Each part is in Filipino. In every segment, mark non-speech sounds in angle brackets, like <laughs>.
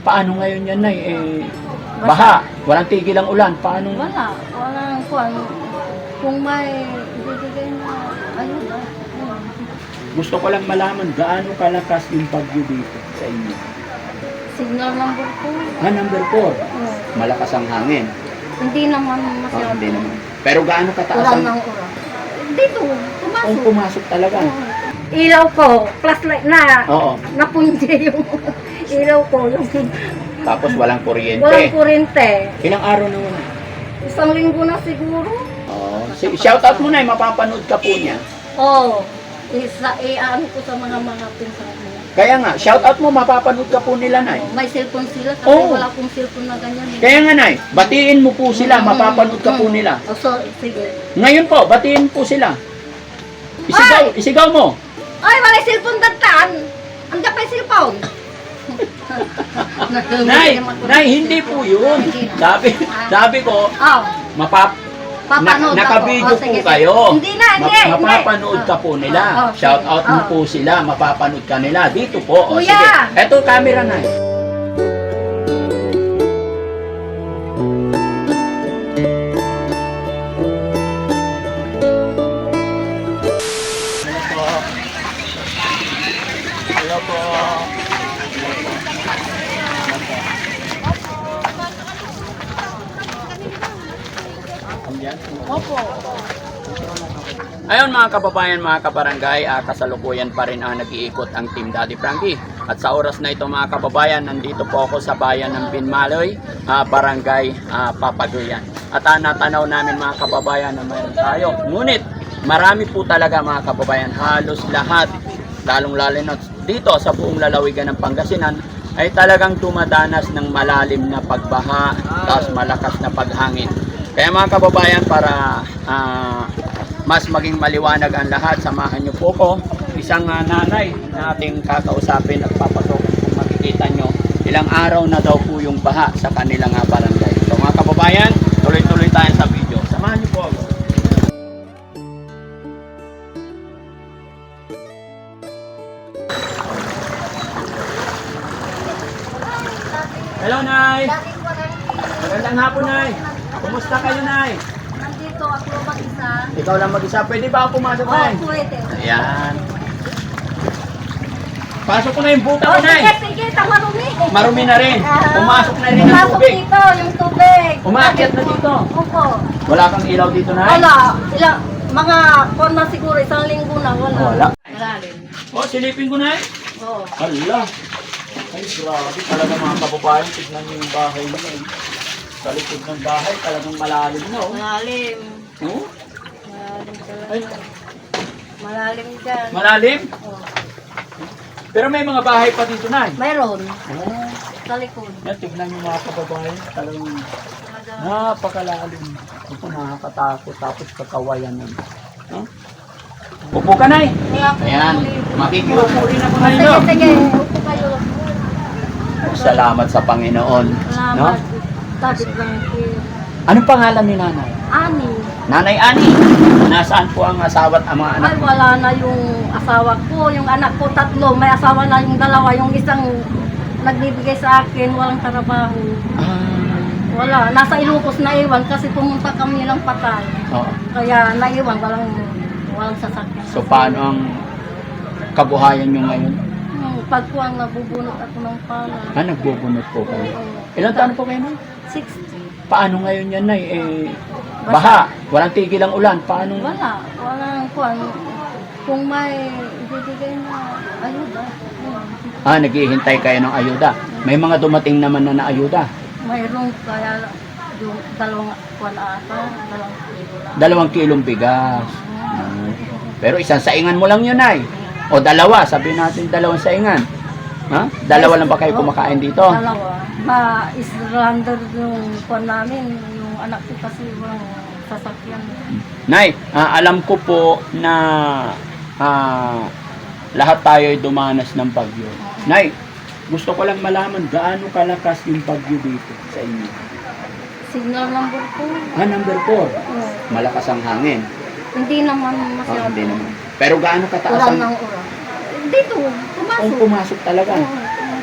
Paano ngayon yan, Nay? Eh, baha. Walang tigil ang ulan. Paano? Wala. Walang kuwan. Kung may ibibigay na ayuda. yun. Gusto ko lang malaman gaano kalakas yung bagyo dito sa inyo. Signal number 2. Ah, number 4. Malakas ang hangin. Hindi naman Oh, masyado. hindi naman. Pero gaano kataas Ulan ang... ng ulan. Dito, Kung pumasok. pumasok talaga. Ilaw ko, flashlight na, Oo. napunje yung <laughs> ilaw ko. Yung Tapos walang kuryente. walang kurente. Ilang araw na wala? Isang linggo na siguro. Oh, si, shout out mo na, mapapanood ka po niya. Oo. Oh, isa, iaan ko sa mga mga pinsan ko. Kaya nga, shout out mo, mapapanood ka po nila, Nay. May cellphone sila kasi Oo. wala akong cellphone na ganyan. eh. Kaya nga, Nay, batiin mo po sila, mapapanood ka po nila. Oh, so, sige. Ngayon po, batiin po sila. Isigaw, isigaw mo. Ay, wala cellphone dagtan. Andiyan pa yung cellphone. Nay, Nay, hindi po yun. Sabi, sabi ko, Oh, mapap, papanood na, ako. nakavideo Oh, po sige, sige. kayo. Hindi na, hindi. Ma- hindi. mapapanood ka po nila. Oh, oh, Shout out mo Oh. po sila, mapapanood ka nila. Dito po. O, Kuya! sige. Eto, camera na. Hello mga kababayan, mga kabarangay, ah, kasalukuyan pa rin ang nag-iikot ang Team Daddy Frankie. At sa oras na ito mga kababayan, nandito po ako sa bayan ng Binmaloy, ah, barangay ah, Papaguyan. At ah, natanaw namin mga kababayan na mayroon tayo. Ngunit marami po talaga mga kababayan, halos lahat, lalong lalo na dito sa buong lalawigan ng Pangasinan, ay talagang dumadanas ng malalim na pagbaha, tapos malakas na paghangin. Kaya mga kababayan, para ah, mas maging maliwanag ang lahat, samahan niyo po ko. Isang ah, nanay na ating kakausapin at papasokin kung makikita nyo. Ilang araw na daw po yung baha sa kanilang ah, barangay. So mga kababayan, tuloy-tuloy tayo sa video. Samahan niyo po ako. Hello, Nay! Magandang hapon, Nay! Kumusta kayo, Nay? Mag-isa. Ikaw lang mag-isa. Pwede ba ako pumasok, Oh, Nay? pwede. Ayan. Pasok ko na yung buta Oh, ko, Nay. sige, sige, tama rumi. Marumi na rin. Ah, Pumasok na rin ang Pumasok tubig. dito, yung tubig. Umaakyat na dito. Opo. Wala kang ilaw dito, Nay? Wala. Ilang, mga kon na siguro, isang linggo na, wala. Wala. Malalim. Oh, silipin ko, Nay. Oo. Hala. Ay, grabe. Talaga mga kababayan. Tignan niyo yung bahay nila. eh. Sa likod ng bahay, talagang malalim na, oh. Malalim. Oh, Malalim Ay. Malalim dyan. Malalim? Oh. Pero may mga bahay pa dito, Nay. Mayroon. Oh. Sa likod. Yan, tignan niyo mga kababayan. Talagang Talaga. Napakalalim. Ito nakakatakot tapos kakawayan nun. No? Upo ka na eh. Ayan. Makikiupo rin ako Sige, ngayon. sige. Upo kayo. Salamat sa Panginoon. No? Salamat. Daddy Frankie. Anong pangalan ni nanay? Ani. Nanay Ani. Nasaan po ang asawa at ang mga anak? Ay, wala na yung asawa ko. Yung anak ko, tatlo. May asawa na yung dalawa. Yung isang nagbibigay sa akin, walang trabaho. Ah, Wala. Nasa Ilocos na iwan kasi pumunta kami ng patay. oo. Kaya naiwan, walang, walang sasakyan. So paano ang kabuhayan nyo ngayon? Hmm, pagkuang nabubunot ako ng pala. Ah, nagbubunot po kayo. Oo. Ilan taon po kayo na? 60. Paano ngayon yan, Nay? Eh, baha. Walang tigil ang ulan. Paano? Wala. Walang kuwan. Kung may ibibigay na ayuda. yun. Ah, naghihintay kayo ng ayuda. May mga dumating naman na naayuda. Mayroong kaya yung dalawang kuwan ata. Dalawang kilo. Dalawang kilong bigas. Ah, Pero isang saingan mo lang yun, ay. O dalawa, sabi natin dalawang saingan. Ha? Dalawa lang ba kayo kumakain dito? Dalawa. Ma-islander yung kuwan namin. Anak ko kasi walang sasakyan. Nay, ah, alam ko po na ah, lahat tayo ay dumanas ng bagyo. Nay, gusto ko lang malaman gaano kalakas yung bagyo dito sa inyo. Signal number 2. Ah, number 4. Malakas ang hangin. Hindi naman Ah, masyado. hindi naman. Pero gaano kataas Ulan ang... ng ulan. Dito, Kung pumasok. pumasok talaga. Oo, pumasok.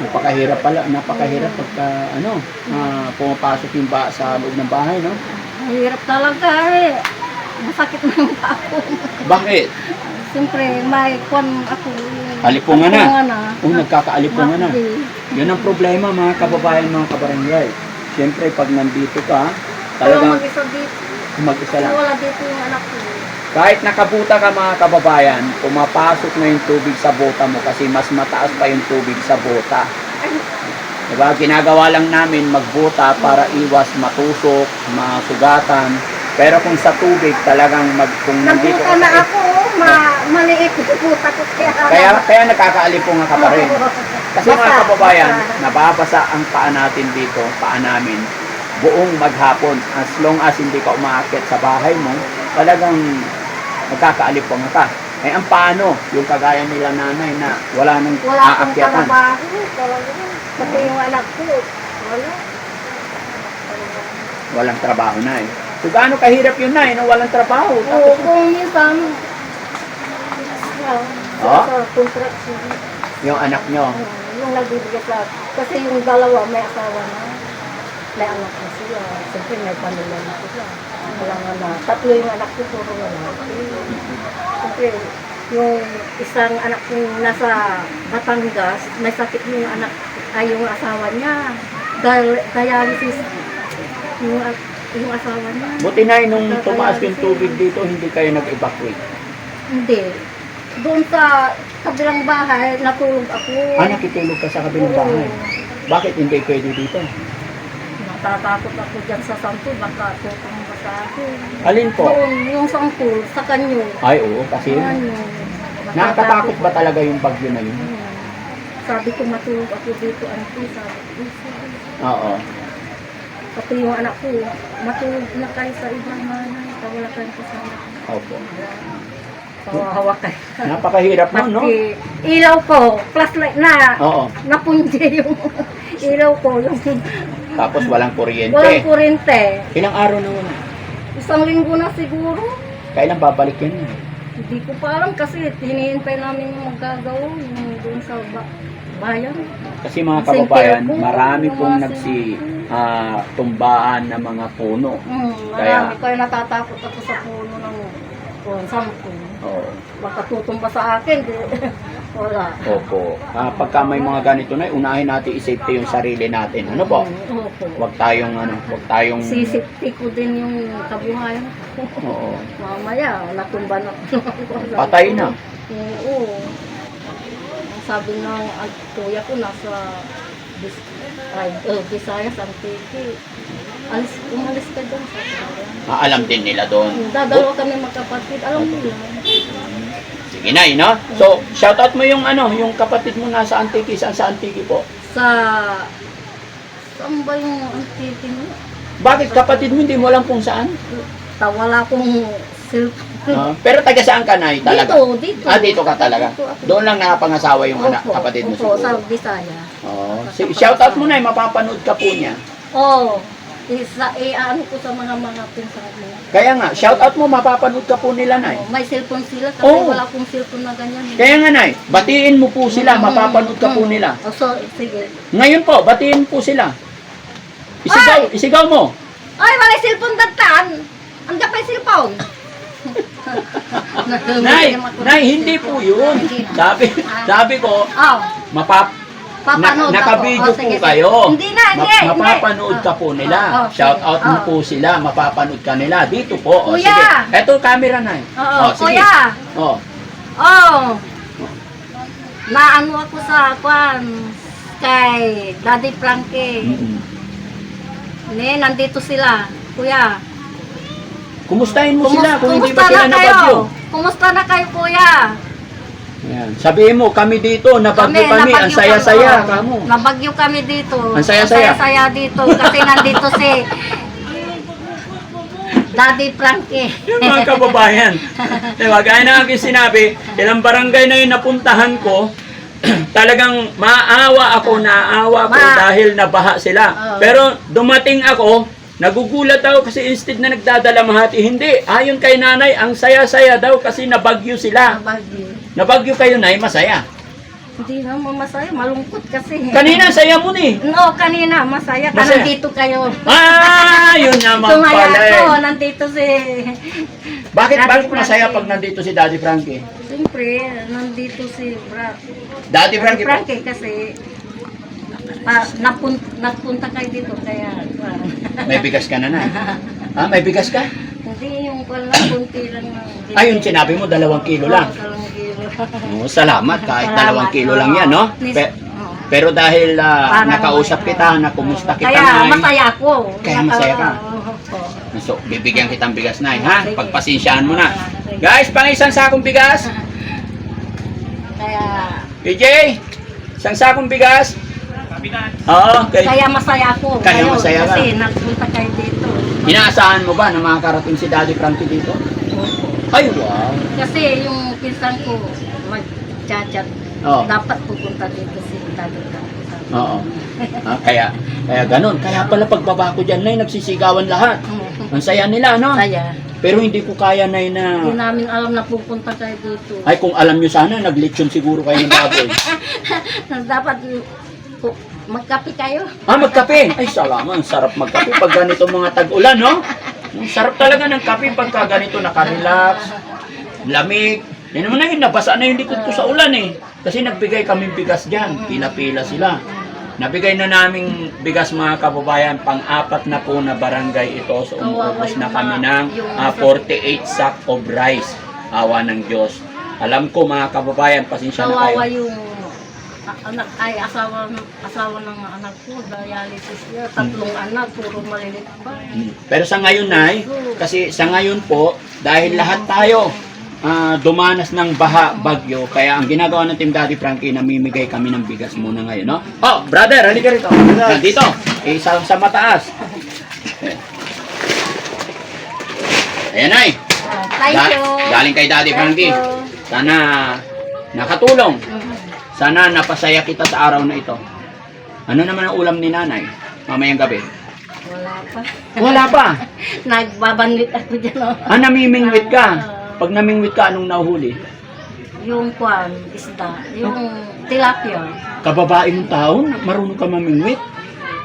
Napakahirap pala, napakahirap pagka ano, ah, pumapasok yung ba sa loob ng bahay, no? Mahirap talaga eh. Masakit na yung paa ko. Bakit? Siyempre, may kwan ako. Alipungan na. Alipungan na. Oh, nagkakaalipungan na. Yun ang problema mga kababayan, mga kabarangay. Siyempre, pag nandito ka, Wala talagang mag-isa dito. mag-isa lang. Wala dito yung anak ko. Kahit nakabuta ka mga kababayan, pumapasok na yung tubig sa bota mo kasi mas mataas pa yung tubig sa bota. Diba? Ginagawa lang namin magbuta para iwas matusok, masugatan. Pero kung sa tubig talagang mag kung nandito Nabuta ka na ako. Ma maliit yung buta ko. Kaya, kaya kaya nakakaalipong ka pa rin. Kasi mga kababayan, basa. nababasa ang paa natin dito, paa namin, buong maghapon. As long as hindi ka umaakyat sa bahay mo, talagang magkakaalipong ka. Eh, ang paano? Yung kagaya nila nanay na wala nang Wala akong aakyatan. trabaho. Talaga. Pati yung anak ko. Wala. Walang trabaho na eh. So, gaano kahirap yun na eh, nung walang trabaho. Oo, Tapos, kung minsan, well, Oh? sa construction, yung anak nyo, yung nagbibigay sa, kasi yung dalawa may asawa na, may anak na sila. Siyempre may pamilya na sila. Wala nga na, tatlo yung anak ko, puro wala. Siyempre, yung isang anak ko nasa Batangas, may sakit yung anak, ay yung asawa niya. Dahil dialysis, yung, yung asawa niya. buti na nung tumaas yung tubig dito, hindi kayo nag-evacuate. Hindi. Doon sa kabilang bahay, natulog ako. Ah, nakitulog ka sa kabilang bahay. Bakit hindi pwede dito? Natatakot ako dyan sa sampul, baka tutumba sa akin. Alin po? Doon, yung sampul, sa kanyo. Ay, oo, kasi Kanyo. nakakatakot ba talaga yung bagyo na yun? Hmm. Sabi ko matulog ako dito, auntie. Sabi ko, sige. Oo. Pati yung anak ko, matulog na kayo sa ibang manay. Wala kayong kasama. Opo. Kawawa kayo. Napakahirap nun, no? Pati ilaw ko, flashlight na. Oo. Napunje yung <laughs> ilaw ko. Yung Tapos walang kuryente. walang kurente. Ilang araw na wala? Isang linggo na siguro. Kailan babalik yan? Hindi ko pa alam kasi hinihintay namin yung magagawa yung doon sa ba- bayan. Kasi mga kababayan, po, marami pong mga nagsi ah, tumbaan ng mga puno. Kaya- marami. Kaya natatakot ako sa puno ng kung sampu. Oo. Baka tutumba sa akin. <laughs> Wala. Opo. Ah, pagka may mga ganito na, unahin natin i-safety yung sarili natin. Ano po? Opo. Huwag tayong ano, huwag tayong Sisipti ko din yung kabuhayan ko. Oo. Mamaya, natumba na. <laughs> Patay na. Oo. Ang sabi ng ang kuya ko nasa Bis ay, uh, Visayas, Antique. Alis, umalis ka dyan sa. Ah, alam din nila doon. Dadalawa kami magkapatid. Alam mo yan. Sige na, no? So, shoutout mo yung ano, yung kapatid mo nasa Antique, saan sa Antique po? Sa... Saan ba yung Antique mo? Bakit kapatid mo hindi mo alam kung saan? Tawala kong cellphone. Ah, pero taga saan ka na talaga? Dito, dito. Ah, dito ka talaga. Dito ako. Doon lang nakapangasawa yung anak, Opo, kapatid mo opo, sa siguro. Bisaya. Oh, si, shoutout mo na, mapapanood ka po niya. Oo. Oh, isa, eh, ano ko sa mga mga pinsan ko. Kaya nga, shoutout mo, mapapanood ka po nila, Nay. Oh, may cellphone sila kasi Oo. wala akong cellphone na ganyan. eh. Kaya nga, Nay, batiin mo po sila, Mm, mapapanood ka po mm. nila. Oh, so, sige. Ngayon po, batiin po sila. Isigaw, isigaw mo. Ay, wala cellphone datan. Ang gapay cellphone. <laughs> Nay, Nay, hindi po yun. Sabi, sabi ko, Oh, mapap, papanood na, nakabidyo Oh, po sige, kayo. Hindi na, hindi, Ma- hindi. mapapanood ka po nila. Oh, oh, Shout sige. out mo Oh. po sila, mapapanood ka nila. Dito po. O, Kuya. sige. Eto, camera na. Oo, Oh, sige. kuya. Oh. Oh. Naano ako sa kwan kay Daddy Frankie. Mm-mm. Ne, nandito sila. Kuya. Kumustahin mo Kumus- sila kung hindi ba sila na kayo? nabagyo. Kumusta na kayo, kuya? Yan. Sabihin mo, kami dito, nabagyo kami, ang nabagyo saya-saya. kami, Kamo. oh. Nabagyo kami dito. Ang saya-saya. saya dito kasi nandito si Daddy Frankie. Yung mga kababayan. <laughs> diba, gaya na aking sinabi, ilang barangay na yung napuntahan ko, <clears throat> talagang maawa ako, naawa ko Ma- dahil nabaha sila. Oo. Pero dumating ako, nagugulat ako kasi instead na nagdadala mahati, hindi. Ayon kay nanay, ang saya-saya daw kasi nabagyo sila. Nabagyo. Nabagyo kayo, nay, masaya. Hindi na masaya, malungkot kasi. Kanina, saya mo ni. No, kanina, masaya. Masaya. Nandito kayo. Ah, yun naman Sumaya pala ako, eh. nandito si... Bakit, Daddy bakit masaya Frankie. pag nandito si Daddy Frankie? Siyempre, nandito si Bra. Daddy Frankie po. Frankie kasi pa, napun, napunta kayo dito kaya ah, May bigas ka na na. Ha, <laughs> may bigas ka? hindi yung pala kunti lang ng Ayun, sinabi mo, dalawang kilo lang. Oo, dalawang kilo. Oh, salamat, kahit Salamat, dalawang kilo oo. lang yan, no? Pe- oo. pero dahil ah, nakausap kita, na kumusta kita Kaya na masaya ako. Kaya masaya ka? Oo, oo. So, bibigyan kitang bigas na, ha? Sige. Pagpasensyahan mo na. Sige. Guys, pang isang sakong bigas. Kaya PJ, isang sakong bigas. Oo, okay. kaya masaya ako. Kaya ngayon, masaya ka. Kasi nagpunta kayo dito. Inaasahan mo ba na makakarating si Daddy Frankie dito? Ay, wow. Kasi yung pinsan ko mag-chat Oo. dapat pupunta dito si Frankie. Oo. Ah, kaya, kaya ganun. Kaya pala pagbaba ko dyan, Nay, nagsisigawan lahat. Ang saya nila, no? Saya. Pero hindi ko kaya, Nay, na... Hindi namin alam na pupunta kayo dito. Ay, kung alam nyo sana, naglitsyon siguro kayo ng baboy. <laughs> Dapat pu- magkape kayo. ah, magkape. Ay, salamat. Ang sarap magkape pag ganito mga tag-ulan, no? Ang sarap talaga ng kape pagka ganito nakarelax, lamig. Yan naman na yun, nabasa na yung likod ko sa ulan eh. Kasi nagbigay kami bigas dyan. Pila-pila sila. Nabigay na naming bigas mga kababayan, pang-apat na po na barangay ito. So umuubos na kami ng ah, 48 sack of rice. Awa ng Diyos. Alam ko mga kababayan, pasensya na Kawawa kayo. yung anak ay asawa asawa ng anak ko dialysis niya tatlong anak puro malilit pa Mm. Pero sa ngayon, Nay, kasi sa ngayon po, dahil lahat tayo ah, dumanas ng baha, bagyo, kaya ang ginagawa ng Team Daddy Frankie, namimigay kami ng bigas muna ngayon, no? Oh, brother, halika rito. Dito, isa sa mataas. <laughs> Ayan. Ah, thank you Galing kay Daddy Frankie. Sana nakatulong. Sana napasaya kita sa araw na ito. Ano naman ang ulam ni nanay? Mamayang gabi. wala pa Wala pa. <laughs> nagbabanwit ako dyan oh. Ah, namimingwit ka. Pag namingwit ka, anong nahuhuli? yung kwan isda yung tilapia Kababae mong tao, marunong ka mamingwit.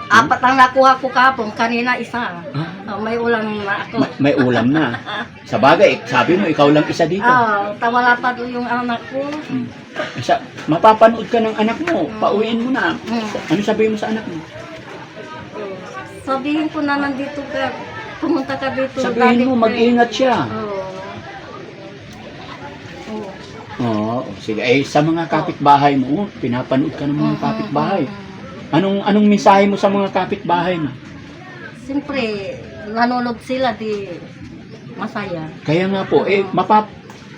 apat ang nakuha ko kapon kanina isa Ah, Ah, may ulam na ako ma- may ulam na. <laughs> Sa bagay, sabi mo, ikaw lang isa dito. Ah, tawala pa doon yung anak ko. Hmm. Sa, mapapanood ka ng anak mo, pauwiin mo na. Hmm. Ano sabihin mo sa anak mo? Sabihin ko na nandito ka, pumunta ka dito. Sabihin mo, Daddy mag-ingat siya. Oo. Oo. Sige. Eh, sa mga kapitbahay mo, pinapanood ka ng mga kapitbahay. Anong anong mensahe mo sa mga kapitbahay mo? Siyempre, nanonood sila di masaya. Kaya nga po, eh, mapap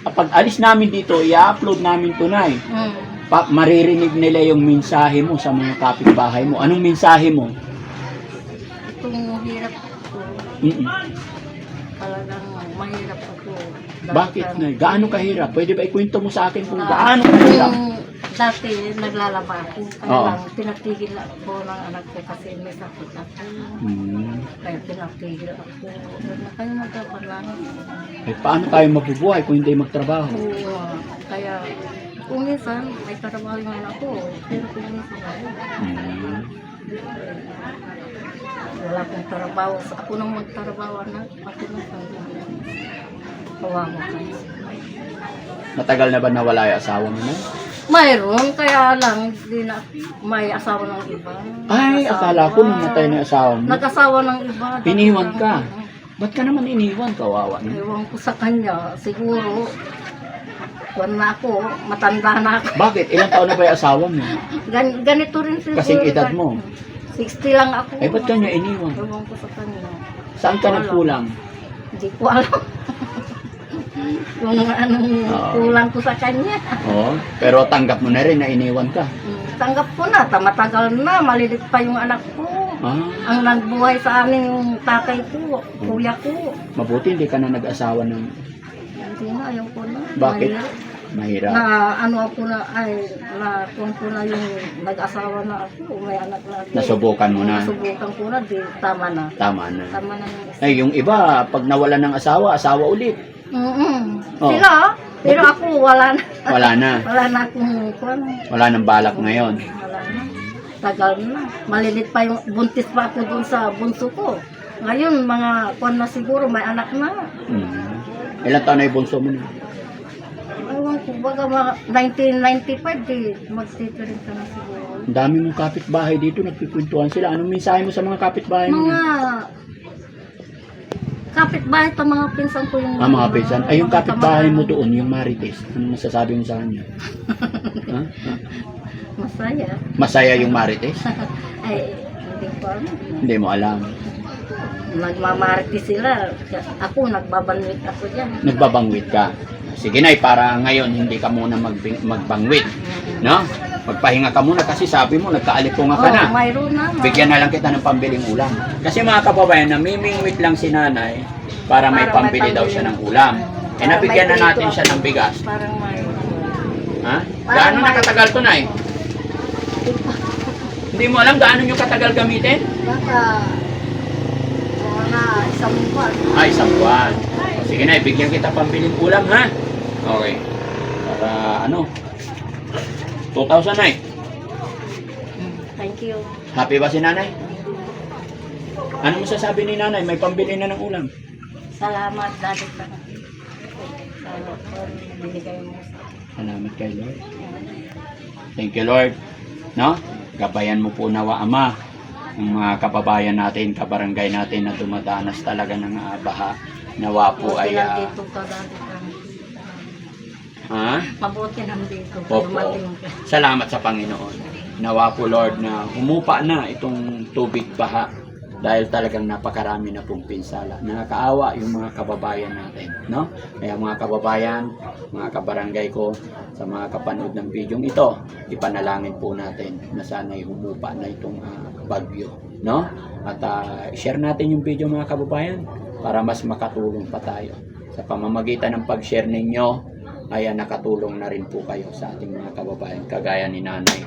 pag alis namin dito, i-upload namin tunay. Mm. Pa, maririnig nila yung mensahe mo sa mga kapitbahay mo. Anong mensahe mo? Itong hirap ko, Mm-mm. talagang mahirap ako. Bakit na? Gaano kahirap? Pwede ba ikwento mo sa akin kung gaano kahirap? Yung dati naglalaba ako, kaya Oo. lang pinatigil ako ng anak ko kasi may sakit ako. Hmm. Kaya pinatigil ako. Na kayo. Eh, paano tayo mabubuhay kung hindi magtrabaho? Oo, kaya kung minsan may trabaho yung anak ko, pero kung minsan wala. Hmm. Wala akong trabaho. Ako nang magtrabaho na, ako nang trabaho. Kawawa kayo. Matagal na ba nawala yung asawa mo na? Mayroon, kaya lang, di na, may asawa ng iba. Ay, akala ko namatay na yung asawa mo. Nag-asawa ng iba. Iniwan ka. Ba't ka naman iniwan? Kawawa na. Ewan ko sa kanya, siguro, kuwan na ako, matanda na ako. Bakit? Ilang taon na ba yung asawa mo? <laughs> Gan, ganito rin siguro. Kasing edad mo. 60 lang ako. Eh, ba't kanya iniwan? Ewan ko sa kanya. Saan ka Wala. nagkulang? Hindi ko alam. <laughs> yung anong Oo. kulang ko sa kanya. Oo. Pero tanggap mo na rin na iniwan ka. Hmm, Tanggap ko na, tamatagal na, malilit pa yung anak ko. Ah, Ang nagbuhay sa amin yung tatay ko, kuya ko. mabuti hindi ka na nag-asawa ng Hindi na, ayaw ko na. Bakit? Mahirap. mahirap. Na ano ako na, ay, na kung ko na yung nag-asawa na ako, may anak na ako. Nasubukan mo na. Nasubukan ko na, di, tama na. Tama na. Tama na yung isa. Ay, yung iba, pag nawala ng asawa, asawa ulit. Mm-mm. Oh. Sila, Pero ako, wala na. Wala na. <laughs> Wala na akong, kwan, Wala nang balak ngayon. wala na. Tagal na. Malilit pa yung, buntis pa ako dun sa bunso ko. Ngayon, mga kwan na siguro, may anak na. Hmm. Ilan taon na yung bunso mo na? Ewan ko, baga mga 1995, di, magtitirin ka na siguro. Ang dami mong kapitbahay dito, nagkikwentuhan sila. Anong mensahe mo sa mga kapitbahay mo? Mga kapitbahay pa mga pinsan ko yung... Ah, mga pinsan. Ay, yung kapitbahay mo doon, yung Marites. Ano masasabi mo sa kanya? <laughs> ha? Ha? Masaya. Masaya yung Marites? <laughs> Ay, hindi ko alam. Hindi mo alam. Nagmamarti sila. Ako, nagbabanwit ako dyan. Nagbabangwit ka. Sige na, para ngayon hindi ka muna magbangwit. No? Magpahinga ka muna kasi sabi mo, nagkaalipunga ka na. Oh, mayroon na. Bigyan na lang kita ng pambiling ulam. Kasi mga kababayan, namimingwit lang si nanay para may Para may pambili daw siya ng ulam. Eh nabigyan na natin siya ng bigas. Parang may... Ha? Gaano nakatagal to, Nay? <laughs> Hindi mo alam gaano nyo katagal gamitin? Baka... Mga isang buwan. Ay, isang buwan. Sige na, bigyan kita pambiling ulam, ha? Okay. Para ano? 2,000 na Thank you. Happy ba si nanay? Ano masasabi ni nanay? May pambili na ng ulam. Salamat, Frank. Sa binigay mo sa Salamat kay Lord. Thank you, Lord. No? Gabayan mo po nawa, Ama, ang mga kababayan natin, kabarangay natin na dumadanas talaga ng ah, baha. Nawa po ay... ah, dito ka, Daddy Frank. Ha? Mabuti nandito. Opo. Dumating ka. Salamat sa Panginoon. Nawa po, Lord, na humupa na itong tubig baha dahil talagang napakarami na pong pinsala. Nakakaawa yung mga kababayan natin, no? Kaya mga kababayan, mga kabarangay ko, sa mga kapanood ng video ito, ipanalangin po natin na sana'y humupa na itong ah, bagyo, no? At ah, share natin yung video mga kababayan para mas makatulong pa tayo. Sa pamamagitan ng pag-share ninyo, ay ah, nakatulong na rin po kayo sa ating mga kababayan, kagaya ni nanay,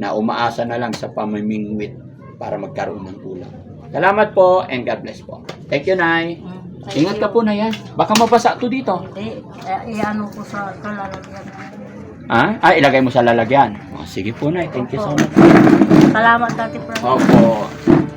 na umaasa na lang sa pamimingwit para magkaroon ng ulam. Salamat po and God bless po. Thank you, Nay. Mm, thank Ingat ka you. po na yan. Baka mabasa to dito. Hindi, eh, iano ko sa kalalagyan. Ha? Ah, ilagay mo sa lalagyan. Oh, sige po, Nay. Thank you so much. Salamat, Daddy Frank. Opo.